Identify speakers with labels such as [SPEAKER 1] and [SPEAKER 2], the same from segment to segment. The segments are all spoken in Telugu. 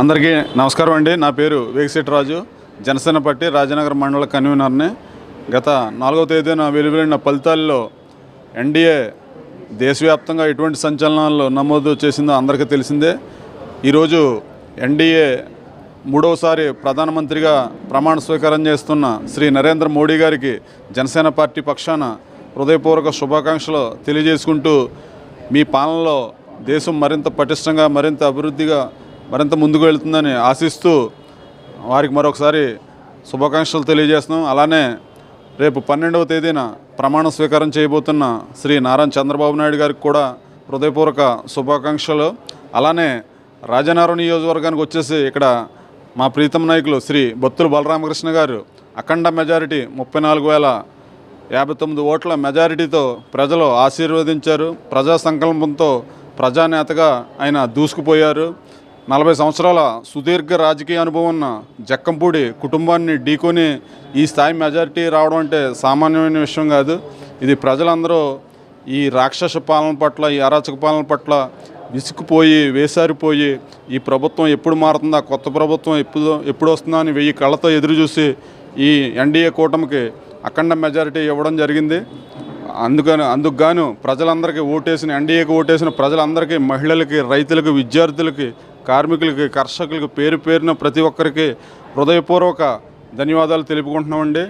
[SPEAKER 1] అందరికీ నమస్కారం అండి. నా పేరు వేగిశెట్టి రాజు జనసేన పార్టీ రాజనగర్ మండల కన్వీనర్ని. గత నాలుగవ తేదీన వెలువడిన ఫలితాల్లో ఎన్డీఏ దేశవ్యాప్తంగా ఎటువంటి సంచలనాలు నమోదు చేసిందో అందరికీ తెలిసిందే. ఈరోజు ఎన్డీఏ మూడవసారి ప్రధానమంత్రిగా ప్రమాణ స్వీకారం చేస్తున్న శ్రీ నరేంద్ర మోడీ గారికి జనసేన పార్టీ పక్షాన హృదయపూర్వక శుభాకాంక్షలు తెలియజేసుకుంటూ మీ పాలనలో దేశం మరింత పటిష్టంగా మరింత అభివృద్ధిగా మరింత ముందుకు వెళ్తుందని ఆశిస్తూ వారికి మరొకసారి శుభాకాంక్షలు తెలియజేస్తున్నాం. అలానే రేపు పన్నెండవ తేదీన ప్రమాణ స్వీకారం చేయబోతున్న శ్రీ నారాయణ చంద్రబాబు నాయుడు గారికి కూడా హృదయపూర్వక శుభాకాంక్షలు. అలానే రాజనగరం నియోజకవర్గానికి వచ్చేసి ఇక్కడ మా ప్రీతం నాయకులు శ్రీ బొత్తులు బలరామకృష్ణ గారు అఖండ మెజారిటీ ముప్పై నాలుగు వేల యాభై తొమ్మిది ఓట్ల మెజారిటీతో ప్రజలు ఆశీర్వదించారు. ప్రజా సంకల్పంతో ప్రజానేతగా ఆయన దూసుకుపోయారు. నలభై సంవత్సరాల సుదీర్ఘ రాజకీయ అనుభవం ఉన్న జక్కంపూడి కుటుంబాన్ని ఢీకొని ఈ స్థాయి మెజారిటీ రావడం అంటే సామాన్యమైన విషయం కాదు. ఇది ప్రజలందరూ ఈ రాక్షస పాలన పట్ల ఈ అరాచక పాలన పట్ల విసుకుపోయి వేసారిపోయి ఈ ప్రభుత్వం ఎప్పుడు మారుతుందా కొత్త ప్రభుత్వం ఎప్పుడు ఎప్పుడు వస్తుందా అని వెయ్యి కళ్ళతో ఎదురు చూసి ఈ ఎన్డీఏ కూటమికి అఖండ మెజారిటీ ఇవ్వడం జరిగింది. అందుకని అందుకు గాను ప్రజలందరికీ ఓటేసిన ఎన్డీఏకి ఓటేసిన ప్రజలందరికీ మహిళలకి రైతులకి విద్యార్థులకి కార్మికులకి కర్షకులకి పేరు పేరున ప్రతి ఒక్కరికి హృదయపూర్వక ధన్యవాదాలు తెలుపుకుంటున్నామండి.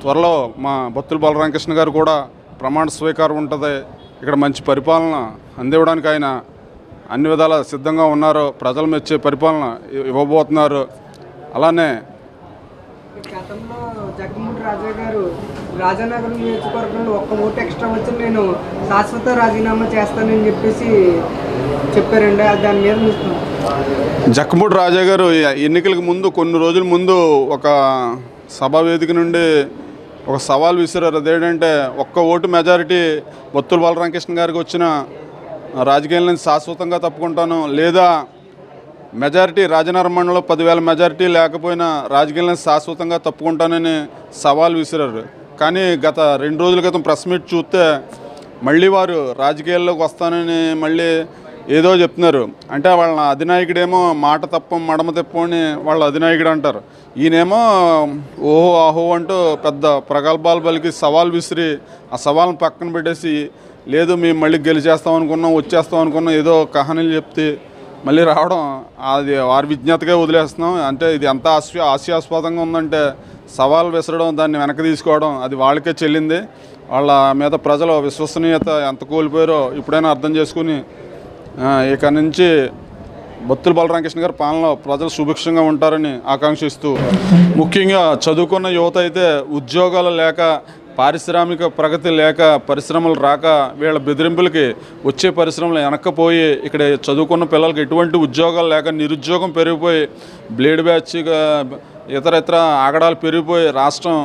[SPEAKER 1] త్వరలో మా బత్తుల బలరామకృష్ణ గారు కూడా ప్రమాణ స్వీకారం ఉంటుంది. ఇక్కడ మంచి పరిపాలన అందివ్వడానికి ఆయన అన్ని విధాల సిద్ధంగా ఉన్నారు. ప్రజలు మెచ్చే పరిపాలన ఇవ్వబోతున్నారు. అలానే
[SPEAKER 2] గతంలో జగన్మోహన్ రాజా గారు రాజానగరం నియోజకవర్గంలో ఒక్క ఓటు ఎక్స్ట్రా వచ్చి నేను శాశ్వత రాజీనామా చేస్తానని చెప్పేసి చెప్పారండి. దాని మీద
[SPEAKER 1] జక్కమూడి రాజా గారు ఈ ఎన్నికలకు ముందు కొన్ని రోజుల ముందు ఒక సభా వేదిక నుండి ఒక సవాల్ విసిరారు. అదేంటంటే ఒక్క ఓటు మెజారిటీ బొత్తుల బాలరామకృష్ణ గారికి వచ్చిన రాజకీయాల నుంచి శాశ్వతంగా తప్పుకుంటాను లేదా మెజారిటీ రాజనగరం మండలంలో పదివేల మెజారిటీ లేకపోయినా రాజకీయాలను శాశ్వతంగా తప్పుకుంటానని సవాల్ విసిరారు. కానీ గత రెండు రోజుల క్రితం ప్రెస్ మీట్ చూస్తే మళ్ళీ వారు రాజకీయాల్లోకి వస్తానని మళ్ళీ ఏదో చెప్తున్నారు. అంటే వాళ్ళ అధినాయకుడేమో మాట తప్ప మడమ తప్పు అని వాళ్ళ అధినాయకుడు అంటారు. ఈయనేమో ఓహో ఆహో అంటూ పెద్ద ప్రగల్భాలు పలికి సవాల్ విసిరి ఆ సవాల్ని పక్కన పెట్టేసి లేదు మేము మళ్ళీ గెలిచేస్తాం అనుకున్నాం వచ్చేస్తాం అనుకున్నాం ఏదో కహనీలు చెప్తే మళ్ళీ రావడం అది వారి విజ్ఞతగా వదిలేస్తున్నాం. అంటే ఇది ఎంత హాస్య హాస్యాస్పదంగా ఉందంటే సవాల్ విసరడం దాన్ని వెనక్కి తీసుకోవడం అది వాళ్ళకే చెల్లింది. వాళ్ళ మీద ప్రజల విశ్వసనీయత ఎంత కోల్పోయారో ఇప్పుడైనా అర్థం చేసుకుని ఇక నుంచి బొత్తుల బాలరామకృష్ణ గారి పాలనలో ప్రజలు సుభిక్షంగా ఉంటారని ఆకాంక్షిస్తూ ముఖ్యంగా చదువుకున్న యువత అయితే ఉద్యోగాలు లేక పారిశ్రామిక ప్రగతి లేక పరిశ్రమలు రాక వీళ్ళ బెదిరింపులకి వచ్చే పరిశ్రమలు వెనక్కపోయి ఇక్కడ చదువుకున్న పిల్లలకి ఎటువంటి ఉద్యోగాలు లేక నిరుద్యోగం పెరిగిపోయి బ్లేడ్ బ్యాచ్గా ఇతర ఇతర ఆగడాలు పెరిగిపోయి రాష్ట్రం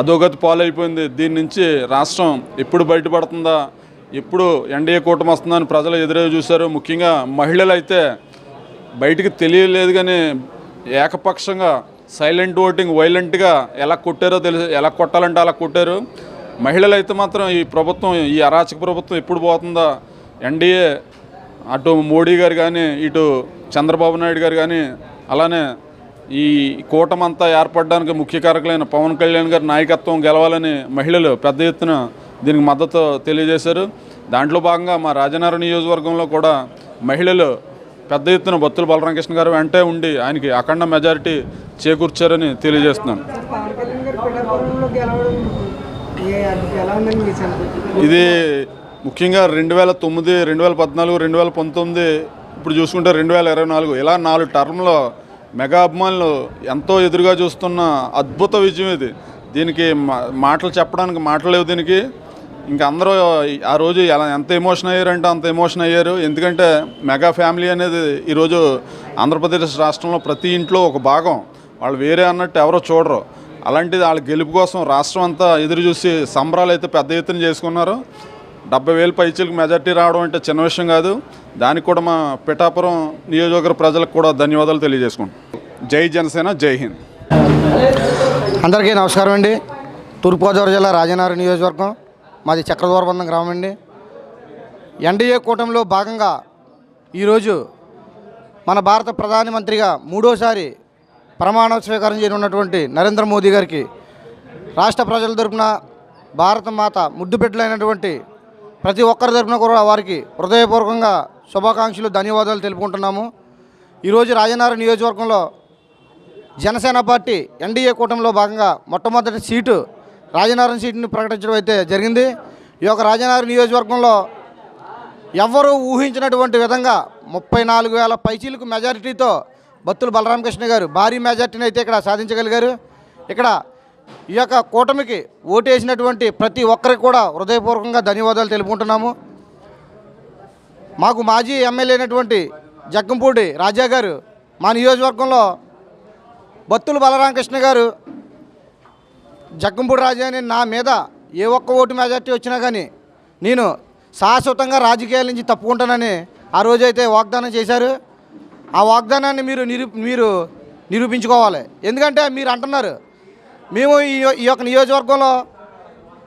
[SPEAKER 1] అధోగతి పాలైపోయింది. దీని నుంచి రాష్ట్రం ఎప్పుడు బయటపడుతుందా? ఎప్పుడు ఎన్డీఏ కూటమి వస్తుందని ప్రజలు ఎదురే చూశారు. ముఖ్యంగా మహిళలు అయితే బయటికి తెలియలేదు కానీ ఏకపక్షంగా సైలెంట్ ఓటింగ్ వైలెంట్గా ఎలా కొట్టారో తెలుసు ఎలా కొట్టాలంటే అలా కొట్టారు. మహిళలు అయితే మాత్రం ఈ ప్రభుత్వం ఈ అరాచక ప్రభుత్వం ఎప్పుడు పోతుందా? ఎన్డీఏ అటు మోడీ గారు కానీ ఇటు చంద్రబాబు నాయుడు గారు కానీ అలానే ఈ కూటమంతా ఏర్పడడానికి ముఖ్య కారకులైన పవన్ కళ్యాణ్ గారి నాయకత్వం గెలవాలని మహిళలు పెద్ద ఎత్తున దీనికి మద్దతు తెలియజేశారు. దాంట్లో భాగంగా మా రాజనగరం నియోజకవర్గంలో కూడా మహిళలు పెద్ద ఎత్తున బొత్తుల బలరామకృష్ణ గారు వెంటే ఉండి ఆయనకి అఖండ మెజారిటీ చేకూర్చారని తెలియజేస్తున్నాను. ఇది ముఖ్యంగా రెండు వేల తొమ్మిది రెండు వేల పద్నాలుగు రెండు వేల పంతొమ్మిది ఇప్పుడు చూసుకుంటే రెండు వేల ఇరవై నాలుగు ఇలా నాలుగు టర్మ్లో మెగా అభిమానులు ఎంతో ఎదురుగా చూస్తున్న అద్భుత విజయం ఇది. దీనికి మా- మాటలు చెప్పడానికి మాటలేవు దీనికి. ఇంకా అందరూ ఆ రోజు ఎలా ఎంత ఎమోషన్ అయ్యారంటే అంత ఎమోషన్ అయ్యారు. ఎందుకంటే మెగా ఫ్యామిలీ అనేది ఈరోజు ఆంధ్రప్రదేశ్ రాష్ట్రంలో ప్రతి ఇంట్లో ఒక భాగం. వాళ్ళు వేరే అన్నట్టు ఎవరో చూడరు. అలాంటిది వాళ్ళ గెలుపు కోసం రాష్ట్రం అంతా ఎదురు చూసి సంబరాలు అయితే పెద్ద ఎత్తున చేసుకున్నారు. డెబ్బై వేలు పైచీలకు మెజార్టీ రావడం అంటే చిన్న విషయం కాదు. దానికి కూడా మా పిఠాపురం నియోజకవర్గ ప్రజలకు కూడా ధన్యవాదాలు తెలియజేసుకుంటాం జై జనసేన జై హింద్.
[SPEAKER 3] అందరికీ నమస్కారం అండి. తూర్పుగోదావరి జిల్లా రాజనగరం నియోజకవర్గం. మాది చక్రదూరబంధం గ్రామం అండి. ఎన్డీఏ కూటమిలో భాగంగా ఈరోజు మన భారత ప్రధానమంత్రిగా మూడోసారి ప్రమాణ స్వీకారం చేయనున్నటువంటి నరేంద్ర మోదీ గారికి రాష్ట్ర ప్రజల తరపున భారత మాత ముద్దుబిడ్డలైనటువంటి ప్రతి ఒక్కరి తరపున కూడా వారికి హృదయపూర్వకంగా శుభాకాంక్షలు ధన్యవాదాలు తెలుపుకుంటున్నాము. ఈరోజు రాజనగరం నియోజకవర్గంలో జనసేన పార్టీ ఎన్డీఏ కూటమిలో భాగంగా మొట్టమొదటి సీటు రాజనగరం సీటుని ప్రకటించడం అయితే జరిగింది. ఈ యొక్క రాజనగరం నియోజకవర్గంలో ఎవ్వరూ ఊహించినటువంటి విధంగా ముప్పై నాలుగు వేల పైచీలకు మెజారిటీతో బత్తుల బలరామకృష్ణ గారు భారీ మెజారిటీని అయితే ఇక్కడ సాధించగలిగారు. ఇక్కడ ఈ యొక్క కూటమికి ఓటేసినటువంటి ప్రతి ఒక్కరికి కూడా హృదయపూర్వకంగా ధన్యవాదాలు తెలుపుకుంటున్నాము. మాకు మాజీ ఎమ్మెల్యే అయినటువంటి జగ్గంపూడి రాజా గారు మా నియోజకవర్గంలో బత్తుల బలరామకృష్ణ గారు జగ్గంపూడి రాజా అని నా మీద ఏ ఒక్క ఓటు మెజార్టీ వచ్చినా కానీ నేను శాశ్వతంగా రాజకీయాల నుంచి తప్పుకుంటానని ఆ రోజైతే వాగ్దానం చేశారు. ఆ వాగ్దానాన్ని మీరు నిరూ మీరు నిరూపించుకోవాలి. ఎందుకంటే మీరు అంటున్నారు మేము ఈ ఈ యొక్క నియోజకవర్గంలో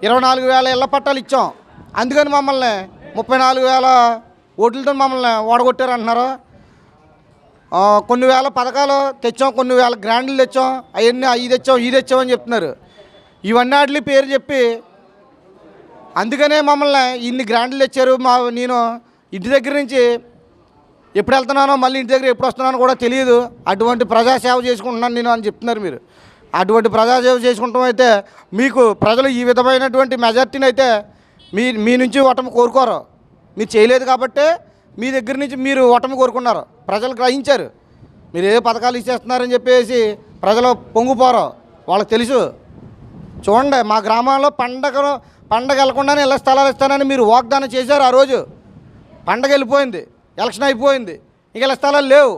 [SPEAKER 3] ఇరవై నాలుగు వేల ఇళ్ళ పట్టాలు ఇచ్చాం. అందుకని మమ్మల్ని ముప్పై నాలుగు వేల ఓట్లతో మమ్మల్ని ఓడగొట్టారు అంటున్నారు. కొన్ని వేల పథకాలు తెచ్చాం కొన్ని వేల గ్రాండ్లు తెచ్చాం అవన్నీ అవి తెచ్చాం ఇది తెచ్చాం అని చెప్తున్నారు. ఇవన్నీ పేరు చెప్పి అందుకనే మమ్మల్ని ఇన్ని గ్రాండ్లు తెచ్చారు. మా నేను ఇంటి దగ్గర నుంచి ఎప్పుడు వెళ్తున్నానో మళ్ళీ ఇంటి దగ్గర ఎప్పుడు వస్తున్నానో కూడా తెలియదు. అటువంటి ప్రజాసేవ చేసుకుంటున్నాను నేను అని చెప్తున్నారు మీరు. అటువంటి ప్రజాసేవ చేసుకుంటాం అయితే మీకు ప్రజలు ఈ విధమైనటువంటి మెజార్టీని అయితే మీ మీ నుంచి ఓటమి కోరుకోరు. మీరు చేయలేదు కాబట్టి మీ దగ్గర నుంచి మీరు ఓటమి కోరుకున్నారు. ప్రజలు గ్రహించారు. మీరు ఏ పథకాలు ఇచ్చేస్తున్నారని చెప్పేసి ప్రజలు పొంగిపోరు. వాళ్ళకి తెలుసు. చూడండి మా గ్రామంలో పండగ పండగ వెళ్ళకుండానే ఇళ్ళ స్థలాలు ఇస్తానని మీరు వాగ్దానం చేశారు ఆ రోజు. పండగ వెళ్ళిపోయింది ఎలక్షన్ అయిపోయింది ఇంక ఇళ్ళ స్థలాలు లేవు.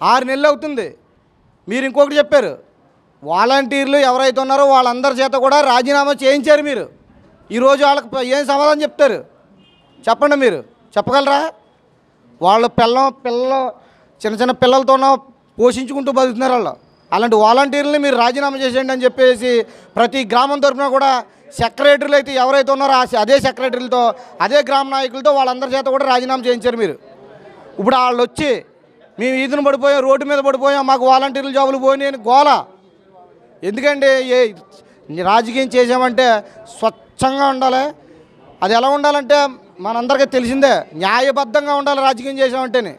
[SPEAKER 3] ఆరు నెలలు అవుతుంది. మీరు ఇంకొకటి చెప్పారు వాలంటీర్లు ఎవరైతే ఉన్నారో వాళ్ళందరి చేత కూడా రాజీనామా చేయించారు మీరు. ఈరోజు వాళ్ళకి ఏం సమాధానం చెప్తారు? చెప్పండి మీరు చెప్పగలరా? వాళ్ళ పిల్లం పిల్లలు చిన్న చిన్న పిల్లలతోనో పోషించుకుంటూ బతుకుతున్నారు వాళ్ళు. అలాంటి వాలంటీర్లని మీరు రాజీనామా చేసేయండి అని చెప్పేసి ప్రతి గ్రామం తరఫున కూడా సెక్రటరీలు అయితే ఎవరైతే ఉన్నారో అదే సెక్రటరీలతో అదే గ్రామ నాయకులతో వాళ్ళందరి చేత కూడా రాజీనామా చేయించారు మీరు. ఇప్పుడు వాళ్ళు వచ్చి మేము ఈదును పడిపోయాం రోడ్డు మీద పడిపోయాం మాకు వాలంటీర్లు జాబులు పోయినాయి అని గోల. ఎందుకండి ఏ రాజకీయం చేసామంటే స్వచ్ఛంగా ఉండాలి. అది ఎలా ఉండాలంటే మనందరికీ తెలిసిందే న్యాయబద్ధంగా ఉండాలి రాజకీయం చేసామంటేనే.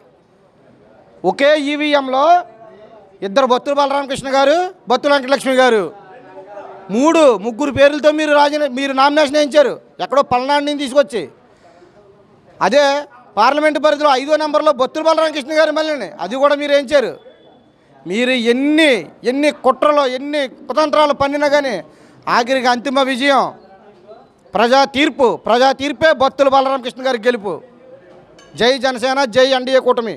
[SPEAKER 3] ఒకే ఈవీఎంలో ఇద్దరు బత్తుల బలరామకృష్ణ గారు బత్తుల వెంకటలక్ష్మి గారు. మూడు ముగ్గురు పేర్లతో మీరు రాజీ మీరు నామినేషన్ వేయించారు. ఎక్కడో పల్నాడు నుంచి తీసుకొచ్చి. అదే పార్లమెంటు పరిధిలో ఐదో నెంబర్లో బొత్తుల బలరామకృష్ణ గారు మళ్ళీ అది కూడా మీరు వేయించారు. మీరు ఎన్ని ఎన్ని కుట్రలు ఎన్ని కుతంత్రాలు పన్నినా కానీ ఆఖరికి అంతిమ విజయం. ప్రజా తీర్పు ప్రజా తీర్పే బొత్తుల బలరామకృష్ణ గారికి గెలుపు. జై జనసేన జై ఎన్డీఏ కూటమి.